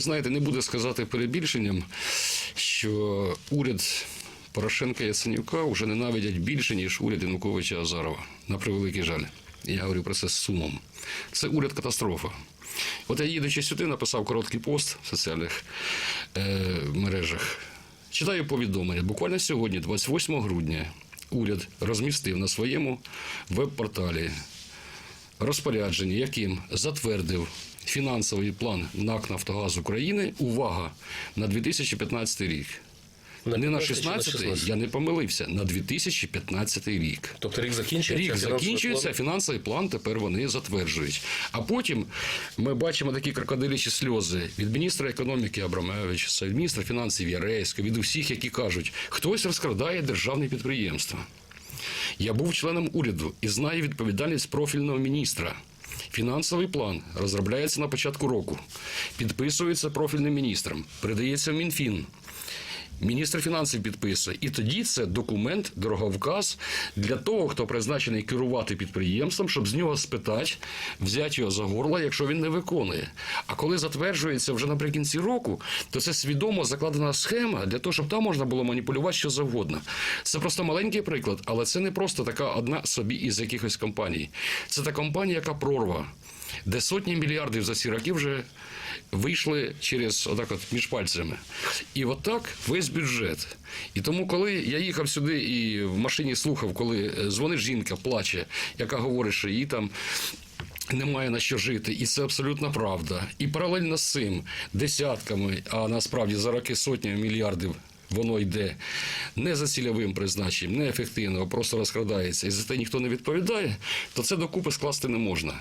Знаєте, не буде сказати перебільшенням, що уряд Порошенка Яценюка вже ненавидять більше, ніж уряд Януковича Азарова. На превеликий жаль. Я говорю про це з сумом. Це уряд катастрофа. От я їдучи сюди, написав короткий пост в соціальних е, мережах. Читаю повідомлення. Буквально сьогодні, 28 грудня, уряд розмістив на своєму веб-порталі розпорядження, яким затвердив фінансовий план НАК Нафтогаз України. Увага на 2015 рік. На не на 15 на 16, 16? я не помилився, на 2015 рік. Тобто рік закінчується. Рік закінчується, план? фінансовий план тепер вони затверджують. А потім ми бачимо такі крокодилячі сльози від міністра економіки Абрамевича, від міністра фінансів Яреська, від усіх, які кажуть, хтось розкрадає державне підприємство. Я був членом уряду і знаю відповідальність профільного міністра. Фінансовий план розробляється на початку року, підписується профільним міністром, передається в Мінфін. Міністр фінансів підписує. І тоді це документ, дороговказ для того, хто призначений керувати підприємством, щоб з нього спитати, взяти його за горло, якщо він не виконує. А коли затверджується вже наприкінці року, то це свідомо закладена схема для того, щоб там можна було маніпулювати що завгодно. Це просто маленький приклад, але це не просто така одна собі із якихось компаній. Це та компанія, яка прорва де сотні мільярдів за ці роки вже вийшли через отак от між пальцями. І отак весь бюджет. І тому, коли я їхав сюди і в машині слухав, коли е, дзвонить жінка, плаче, яка говорить, що їй там. Немає на що жити, і це абсолютно правда. І паралельно з цим десятками, а насправді за роки сотнями мільярдів воно йде не за цільовим призначенням, не ефективно, а просто розкрадається, і за це ніхто не відповідає, то це докупи скласти не можна.